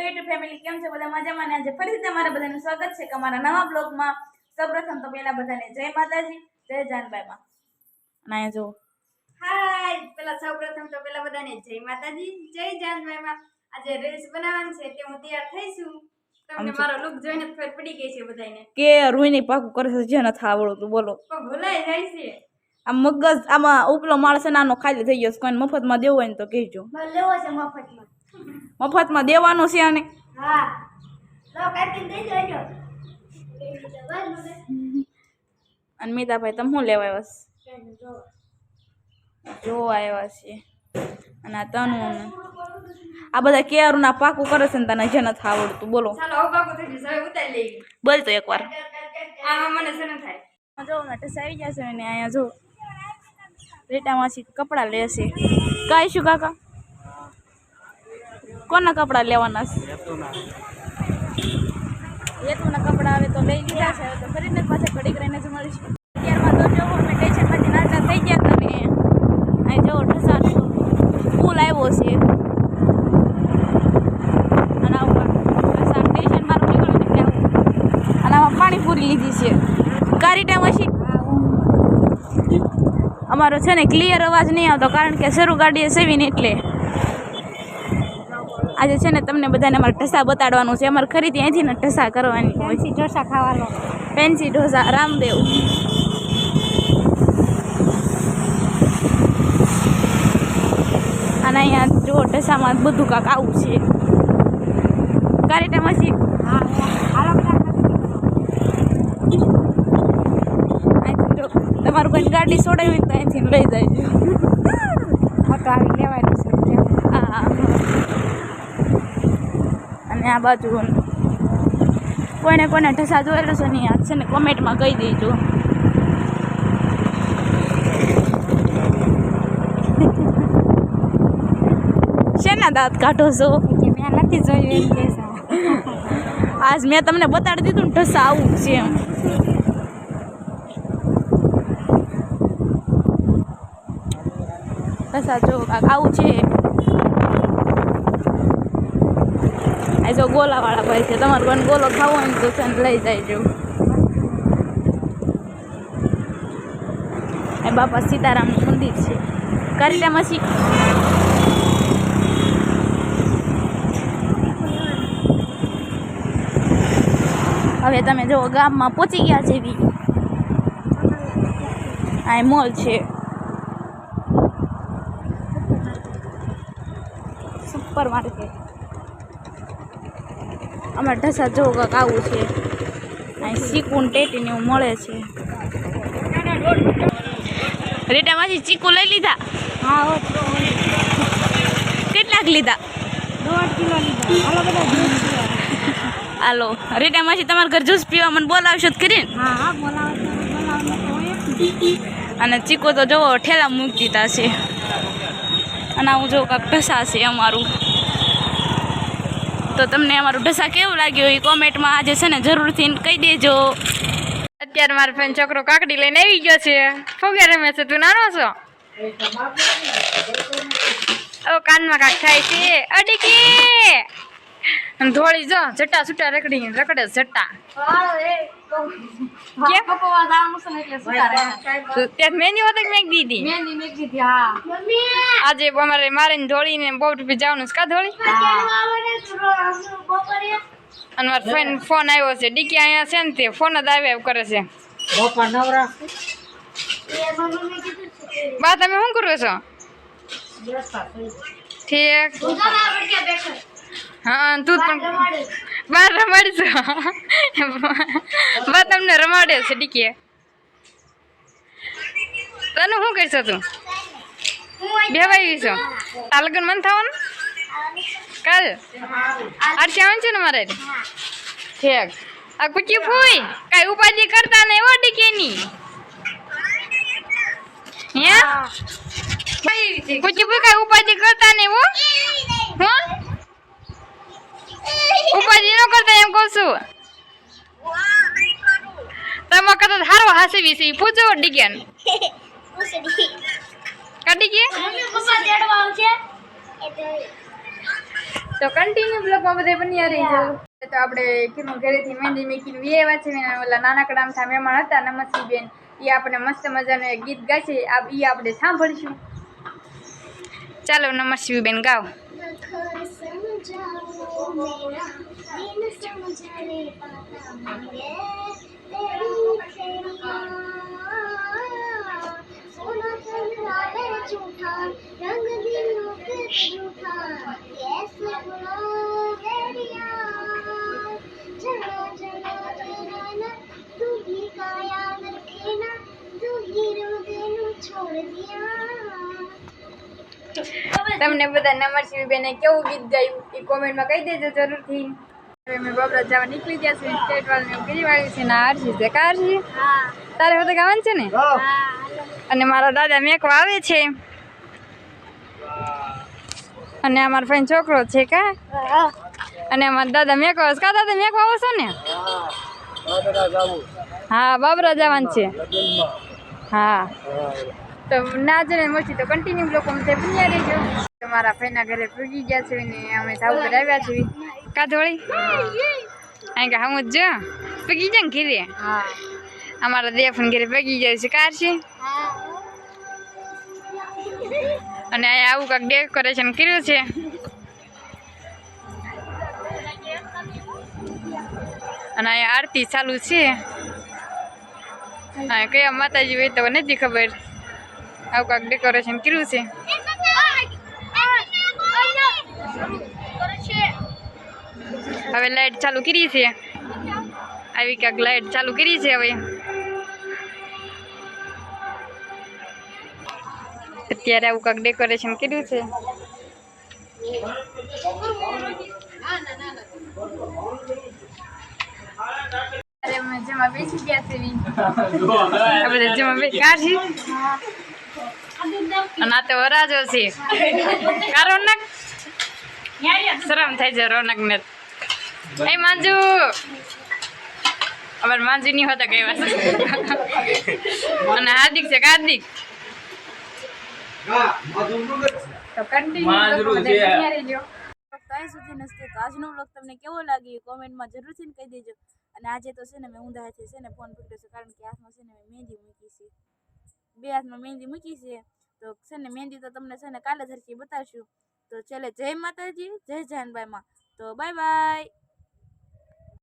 YouTube family કેમ છે? બધા મજામાં આજે ફરીથી તમારા બધાનું સ્વાગત છે અમારા નવા બ્લોગમાં સૌપ્રથમ તો પહેલા બધાને જય માતાજી જય જાનબાઈમાં. અને જો હાય પેલા સૌપ્રથમ તો પેલા બધાને જય માતાજી જય જાનભાઈમાં આજે રીલ્સ બનાવવાનું છે તે હું તૈયાર થઈશું તમને મારો લુક જોઈને ફેર પડી ગઈ છે બધાને કે રૂઈની પાકું કરે છે જે નથી આવડતું બોલો. ભૂલાઈ જાય છે. આ મગજ આમાં ઉપલો માણસ નાનો ખાલી થઈ ગયો કોઈને મફતમાં દેવો હોય ને તો કહેજો. લેવો છે મફતમાં. મફતમાં દેવાનું છે આને. હા. લો કાકી દઈ દેજો અને મીતાભાઈ તમે શું લેવા આવ્યા છે? જો આવ્યા છે. અને આ તનું આ બધા કેરુના પાકું કરે છે ને તને જે નથી આવડતું. બોલો. બોલ તો એકવાર. જો નટસ આવી જશે ને અહીંયા જો. રેટામાંથી કપડાં લેશે કાંઈ શું કાકા? કોના કપડાં લેવાના છે? કપડાં આવે તો લઈ લીધા છે તો ફરીને પાછા ઘડીક રહીને જ તો જો અમે સ્ટેશનમાંથી નાચા થઈ ગયા તમે. અહીં જો ઠસા ફૂલ આવ્યો છે. પાણીપુરી લીધી છે. કારીટા મશી અમારો છે ને ક્લિયર અવાજ નહીં આવતો, કારણ કે શરૂ ગાડીએ સેવીને એટલે. આજે છે ને તમને બધાને અમારે ઢસા બતાડવાનું છે. અમારે ખરીદી અહીંથી ને ઢસા કરવાની પછી ઢોસા ખાવાનો. ફેન્સી ઢોસા રામદેવ. અને અહીંયા જો ઢસામાં બધું કાંક આવું છે. કારીટા મશી હા અહીંથી જો તમારું કોઈ ગાડી સોડાવી હોય તો અહીંથી લઈ જાય આવી લેવાની છે હા. અને આ બાજુ કોને કોને ઢસા જોયેલો છે ને યાદ છે ને કોમેન્ટમાં કહી દેજો. શેના દાંત કાઢો છો? કે મેં નથી જોયું આજ મેં તમને બતાડી દીધું ને ઢસા આવું છે એમ. ઢસા જો આવું છે. આ જો ગોલાવાળા ભાઈ છે, તમારે પણ ગોલો ખાવો હોય તો છે લઈ જાય એ બાપા સીતારામનું મંદિર છે. કારીટા મસી હવે તમે જો ગામમાં પહોંચી ગયા જેવી આ મોલ છે. Super market. અમારે ઢસા જો કાંક આવું છે. અહીં ચીકુ ને ટેટી ને એવું મળે છે. રેટામાંથી ચીકુ લઈ લીધા? હા કેટલાક લીધા? દોઢ કિલો લીધા. હાલો રેટામાંથી તમારા ઘર જ્યુસ પીવા મને બોલાવશો કરીને હા હા બોલાવો અને ચીકો તો જુઓ ઠેલા મૂકી દીધા છે. અને આવું જો કાંક ઢસા છે અમારું. તો તમને અમારું ઢસા કેવું લાગ્યું? એ કોમેન્ટમાં આજે છે ને જરૂરથી કહી દેજો. અત્યારે મારો ફેન છોકરો કાકડી લઈને આવી ગયો છે. ફોગે રમે છે? તું નાનો છો? ઓ, કાનમાં કાક થાય છે. અડીકી! ધોળી જો જટા સુટા રખડી રખડે છે જટા આજે અમારે મારે ને ધોળીને બહુ રૂપિયા જવાનું છે કા ધોળી અને મારો ફોન ફોન આવ્યો છે ડીકી અહીંયા છે ને તે ફોન જ આવ્યા એવું કરે છે બા તમે શું કરો છો ઠીક હા તું પણ બાર રમાડીશ બા તમને રમાડે છે ડીકીએ તને શું કરશો તું? બેવાઈ છો. આ લગ્ન મન થવાનું? કાલ? આરસી આવવાનું છે ને મારે? ઠેક. આ કુચી ફૂઈ? કઈ ઉપાધિ કરતા નહીં હો ડીકેની. હે? કુચી ફૂઈ કઈ ઉપાધિ કરતા નહીં હો? હું? ઉપાધિ ન કરતા એમ કહું છું. તમે કદાચ હારો હાસી વિશે પૂછો ડિગેન. કાઢી ગયા? તો કન્ટિન્યુ બ્લોગમાં બધે બન્યા રહી જાવ તો આપણે કીધું ઘરેથી મહેંદી મેકીને વિયેવા છે ને ઓલા નાનકડા આમઠા મહેમાન હતા નમસી બેન એ આપણે મસ્ત મજાનું એક ગીત ગાશે એ આપણે સાંભળીશું. ચાલો નમસી બેન ગાઓ. मेरा दिन समझाने पाता मांगे तेरी सोना चंद्रा झूठा रंग दिलों के झूठा कैसे बुलाओ बेड़िया चलो चलो ना तू का याद रखेना तू हीरो देनु छोड़ दिया। તમને બધા નમર બેને કેવું ગીત ગાયું એ કોમેન્ટમાં કહી દેજો જરૂરથી. હવે મેં બબરા જવા નીકળી ગયા છે સ્ટેટ વાળાને ગીરી વાળી છે ને આરસી છે કારસી તારે બધા ગાવાનું છે ને? અને મારા દાદા મેકવા આવે છે. અને અમારો ફાઈન છોકરો છે કા? હા. અને અમારા દાદા મેકો કા દાદા મેકો આવો છો ને? હા બાબરા જવાનું છે. હા. તો ના જ મળશે તો કન્ટિન્યુ લોકો તે બન્યા રહેજો. મારા ભાઈના ઘરે પૂગી ગયા છે ને અમે થાવું આવ્યા છીએ. કાધોળી અહીં કે હું જ જો. પૂગી જાય ને ઘેરે? હા. અમારા દેફન ઘરે પગી જાય છે. કાર છે? અને અહીંયા આવું કાંઈક ડેકોરેશન કર્યું છે. અને અહીંયા આરતી ચાલુ છે. કયા માતાજી હોય તો નથી ખબર. આવું કાંક ડેકોરેશન કર્યું છે? હવે લાઈટ ચાલુ કરી છે. આવી કાંક લાઈટ ચાલુ કરી છે હવે. અત્યારે આવું કાંક ડેકોરેશન કર્યું છે. જમા બેસી ગયા છે. વી. જમા બેસી કાઢી અને આ તો વરાજો છે. કા રોનક? શરમ થાય છે રોનક ને એ માંજુ! અમારે માંજુ નહીં હોતા કઈ વાત. અને હાર્દિક છે હાર્દિક? તો કન્ટિન્યુ કાંઈ સુધી નથી તો આજનો વ્લોગ તમને કેવો લાગ્યો? કોમેન્ટમાં જરૂરથી કહી દેજો. અને આજે તો છે ને મેં ઊંધા હાથે છે ને ફોન પકડ્યો છે કારણ કે હાથમાં છે ને મેં મહેંદી મૂકી છે. બે હાથમાં મહેંદી મૂકી છે, તો છે ને મહેંદી તો તમને છે ને કાલે ધરકી બતાવશું. તો ચાલે જય માતાજી, જય જાનબાઈમાં. તો બાય બાય.